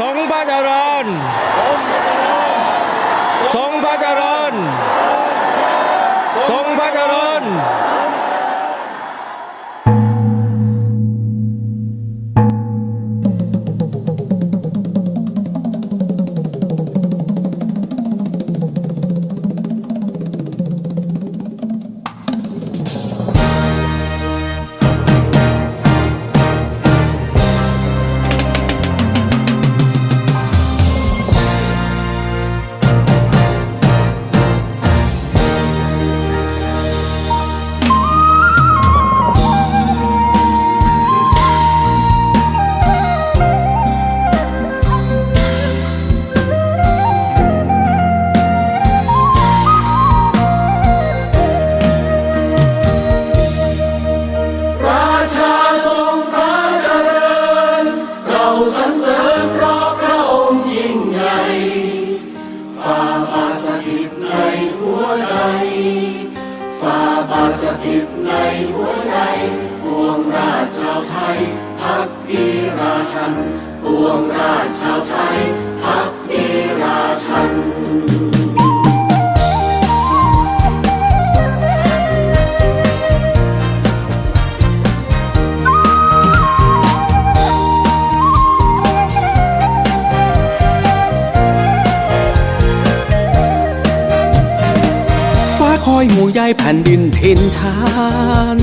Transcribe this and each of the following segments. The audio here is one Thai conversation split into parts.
ทรงพระเจริญทรงพระเจริญทรงพระเจริญ สถิตในหัวใจปวงราชชาวไทยพักดีราชันปวงราชชาวไทย คอยห่วงใยแผ่นดินถิ่นฐาน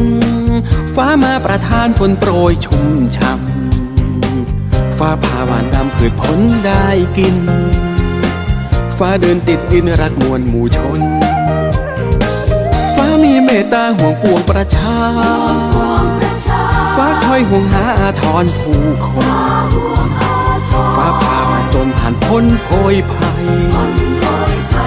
ฟ้ามาประทานฝนโปรยชุ่มช่ำฟ้าผ่าหวานนำพืชผลได้กิน ฟ้าเดินติดดินรักมวลหมู่ชน ฟ้ามีเมตตาห่วงปวงประชา ฟ้าคอยห่วงหาอาทรผู้คน ฟ้าผ่าหวานจนผ่านพ้นโพยภัย